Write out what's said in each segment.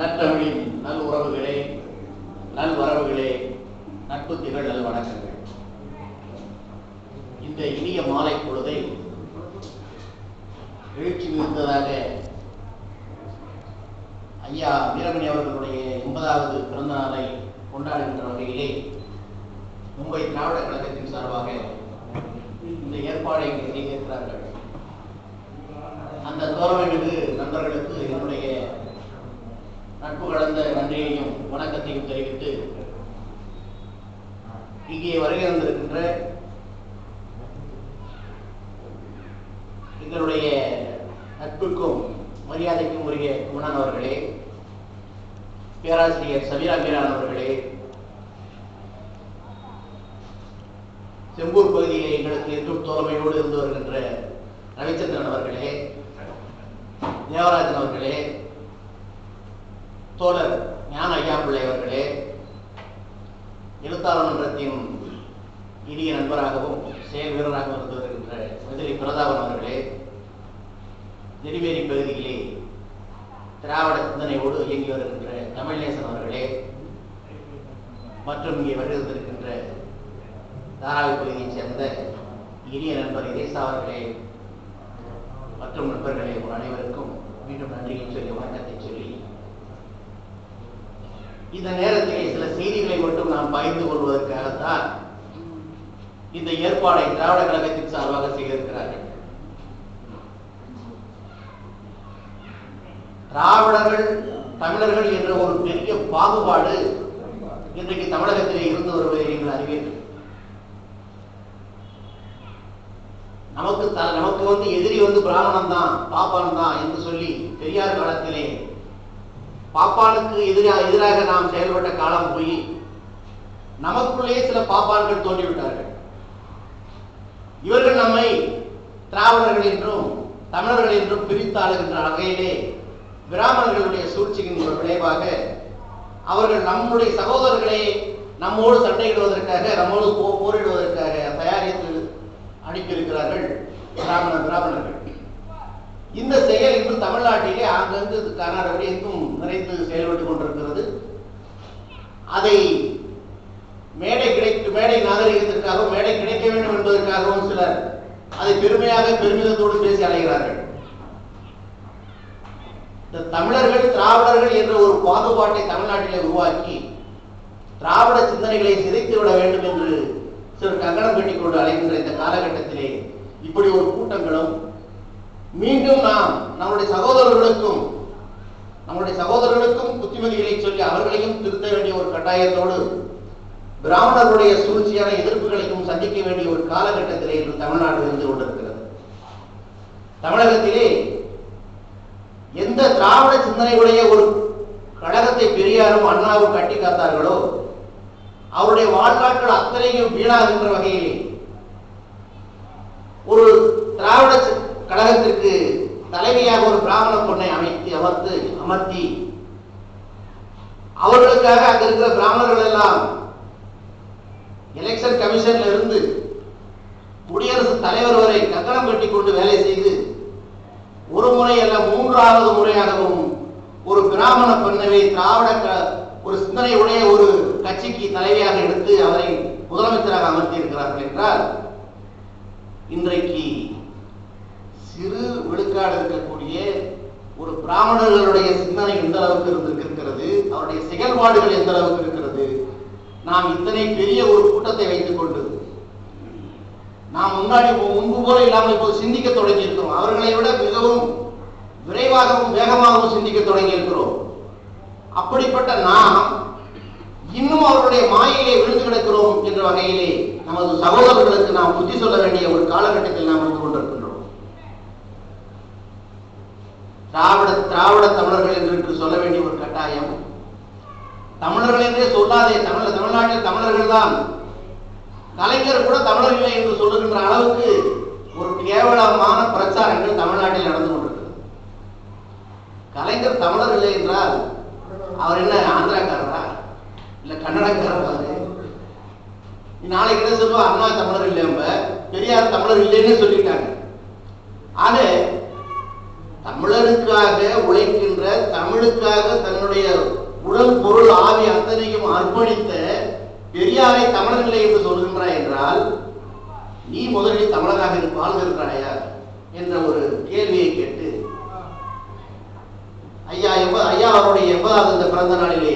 நற்றமிழின் நல் உறவுகளே நல் வரவுகளே நட்பு திகழ் நல் வணக்கங்கள் இந்த இனிய மாலை பொழுதை எழுச்சி மிகுந்ததாக ஐயா வீரமணி அவர்களுடைய எண்பதாவது பிறந்த நாளை கொண்டாடுகின்ற வகையிலே மும்பை திராவிட கழகத்தின் சார்பாக இந்த ஏற்பாடை இங்கே செய்திருக்கிறார்கள் அந்த தோழமைமிகு நண்பர்களுக்கு என்னுடைய நட்பு கலந்த நன்றியையும் வணக்கத்தையும் இங்கே வருகை வந்திருக்கின்ற எங்களுடைய நட்புக்கும் மரியாதைக்கும் உரிய குமணன் அவர்களே பேராசிரியர் சமீரா மீரான் அவர்களே செம்பூர் பகுதியில் எங்களுக்கு என்றும் தோழமையோடு இருந்து வருகின்ற ரவிச்சந்திரன் அவர்களே தேவராஜன் அவர்களே தோழர் ஞான பிள்ளை அவர்களே எழுத்தாளர் மன்றத்தின் இனிய நண்பராகவும் செயல் வீரராகவும் இருந்து வருகின்ற மதுரை பிரதாபன் அவர்களே நெடுவேரி பகுதியிலே திராவிட சிந்தனையோடு இயங்கி வருகின்ற தமிழ்நேசன் அவர்களே மற்றும் இங்கே வருகின்றிருக்கின்ற தாராவி பகுதியைச் சேர்ந்த இனிய நண்பர் இதேசா அவர்களே மற்றும் நண்பர்களே உங்கள் அனைவருக்கும் மீண்டும் நன்றியை சொல்லி வணக்கத்தை இந்த நேரத்திலே சில செய்திகளை மட்டும் நாம் பகிர்ந்து கொள்வதற்காகத்தான் இந்த ஏற்பாடை திராவிட கழகத்தின் சார்பாக செய்திருக்கிறார்கள். திராவிடர்கள் தமிழர்கள் என்ற ஒரு பெரிய பாகுபாடு இன்றைக்கு தமிழகத்திலே இருந்து வருவதை நீங்கள் அறிவீர்கள். நமக்கு த- நமக்கு வந்து எதிரி வந்து பிராமணன் தான் பாப்பான் தான் என்று சொல்லி பெரியார் காலத்திலே பாப்பானுக்கு எதிராக எதிராக நாம் செயல்பட்ட காலம் போய் நமக்குள்ளேயே சில பாப்பான்கள் தோன்றிவிட்டார்கள். இவர்கள் நம்மை திராவிடர்கள் என்றும் தமிழர்கள் என்றும் பிரித்தாளுகின்ற வகையிலே பிராமணர்களுடைய சூழ்ச்சியின் ஒரு விளைவாக அவர்கள் நம்முடைய சகோதரர்களை நம்மோடு சண்டையிடுவதற்காக நம்மோடு போ- போரிடுவதற்காக தயாரித்து அனுப்பியிருக்கிறார்கள் பிராமண பிராமணர்கள். இந்த செயல் இன்று தமிழ்நாட்டிலே ஆங்கங்கு இது வரைக்கும் எங்கும் நிறைந்து செயல்பட்டுக் கொண்டிருக்கிறது. அதை மேடை கிடைக்க மேடை நாகரிகத்திற்காகவும் மேடை கிடைக்க வேண்டும் என்பதற்காகவும் சிலர் அதை பெருமையாக பெருமிதத்தோடு பேசி அலைகிறார்கள். இந்த தமிழர்கள் திராவிடர்கள் என்ற ஒரு பாகுபாட்டை தமிழ்நாட்டிலே உருவாக்கி திராவிட சிந்தனைகளை சிதைத்து விட வேண்டும் என்று சிலர் கங்கணம் கட்டிக்கொண்டு அலைகின்ற இந்த காலகட்டத்திலே இப்படி ஒரு கூட்டங்களும் மீண்டும் நாம் நம்முடைய சகோதரர்களுக்கும் நம்முடைய சகோதரர்களுக்கும் புத்திமதிகளை சொல்லி அவர்களையும் திருத்த வேண்டிய ஒரு கட்டாயத்தோடு பிராமணர்களுடைய சூழ்ச்சியான எதிர்ப்புகளையும் சந்திக்க வேண்டிய ஒரு காலகட்டத்திலே இன்று தமிழ்நாடு இருந்து கொண்டிருக்கிறது. தமிழகத்திலே எந்த திராவிட சிந்தனையுடைய ஒரு கழகத்தை பெரியாரும் அண்ணாவும் கட்டி காத்தார்களோ அவருடைய வாழ்நாட்கள் அத்தனையும் வீணாகின்ற வகையிலே ஒரு திராவிட கழகத்திற்கு தலைமையாக ஒரு பிராமண பொண்ணை அமைத்து அமர்த்து அமர்த்தி அவர்களுக்காக அங்க இருக்கிற பிராமணர்கள் எல்லாம் எலெக்ஷன் கமிஷன்ல இருந்து குடியரசுத் தலைவர் வரை கங்கணம் கட்டி கொண்டு வேலை செய்து ஒரு முறை அல்ல மூன்றாவது முறையாகவும் ஒரு பிராமண பெண்ணவை திராவிட க- ஒரு சிந்தனை உடைய ஒரு கட்சிக்கு தலைவியாக எடுத்து அவரை முதலமைச்சராக அமர்த்தி இருக்கிறார்கள் என்றால் இன்றைக்கு இருக்கக்கூடிய ஒரு பிராமணர்களுடைய சிந்தனை எந்த அளவுக்கு இருந்திருக்கிறது? அவருடைய செயல்பாடுகள் எந்த அளவுக்கு இருக்கிறது? நாம் இத்தனை பெரிய ஒரு கூட்டத்தை வைத்துக் கொண்டு நாம் முன்னாடி முன்பு போல இல்லாமல் இப்போது சிந்திக்க தொடங்கி இருக்கிறோம் அவர்களை விட மிகவும் விரைவாகவும் வேகமாகவும் சிந்திக்க தொடங்கி இருக்கிறோம் அப்படிப்பட்ட நாம் இன்னும் அவருடைய மாயிலே விழுந்து கிடக்கிறோம் என்ற வகையிலே நமது சகோதரர்களுக்கு நாம் புத்தி சொல்ல வேண்டிய ஒரு காலகட்டத்தில் நாம் இருந்து கொண்டிருக்கிறோம். திராவிட திராவிட தமிழர்கள் என்று சொல்ல வேண்டிய ஒரு கட்டாயம். தமிழர்கள் என்றே சொல்லாதே தமிழ் தமிழ்நாட்டில் தமிழர்கள் தான். கலைஞர் கூட தமிழர் இல்லை என்று சொல்லுகின்ற அளவுக்கு ஒரு கேவலமான பிரச்சாரங்கள் தமிழ்நாட்டில் நடந்து கொண்டிருக்கிறது. கலைஞர் தமிழர் இல்லை என்றால் அவர் என்ன ஆந்திராக்காரரா? இல்ல கன்னடக்காரரா நாளைக்கு என்ன சொல்லுவோம் அண்ணா தமிழர் இல்லைம்ப பெரியார் தமிழர் இல்லைன்னு சொல்லிட்டாங்க. ஆக தமிழருக்காக உழைக்கின்ற தமிழுக்காக தன்னுடைய உடல் பொருள் ஆவி அத்தனையும் அர்ப்பணித்த பெரியாரை தமிழர்களே என்று சொல்கின்றாய் என்றால் நீ முதலில் தமிழராக இரு- வாழ்ந்திருக்கிறாயா என்ற ஒரு கேள்வியை கேட்டு ஐயா எண்பது ஐயா அவருடைய எண்பதாவது இந்த பிறந்த நாளிலே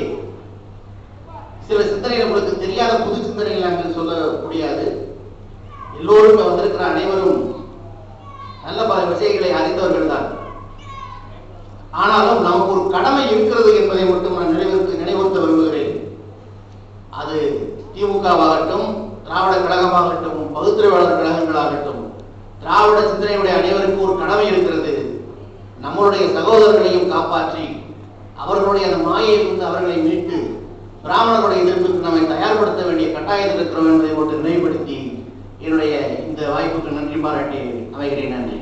சில சிந்தனைகள் உங்களுக்கு தெரியாத புது சிந்தனைகள் நாங்கள் சொல்ல முடியாது. எல்லோரும் வந்திருக்கிற அனைவரும் நல்ல பல விஷயங்களை அறிந்தவர்கள் தான் ஆனாலும் நமக்கு ஒரு கடமை இருக்கிறது என்பதை மட்டும் நான் நினைவிற்கு நினைவுறுத்த விரும்புகிறேன். அது திமுகவாகட்டும் திராவிட கழகமாகட்டும் பகுத்தறிவாளர் கழகங்களாகட்டும் திராவிட சிந்தனையுடைய அனைவருக்கும் ஒரு கடமை இருக்கிறது. நம்மளுடைய சகோதரர்களையும் காப்பாற்றி அவர்களுடைய அந்த மாயையிலிருந்து அவர்களை மீட்டு பிராமணர்களுடைய எதிர்ப்புக்கு நம்மை தயார்படுத்த வேண்டிய கட்டாயத்தில் இருக்கிறோம் என்பதை மட்டும் நினைவுபடுத்தி என்னுடைய இந்த வாய்ப்புக்கு நன்றி பாராட்டி அமைகிறேன். நன்றி.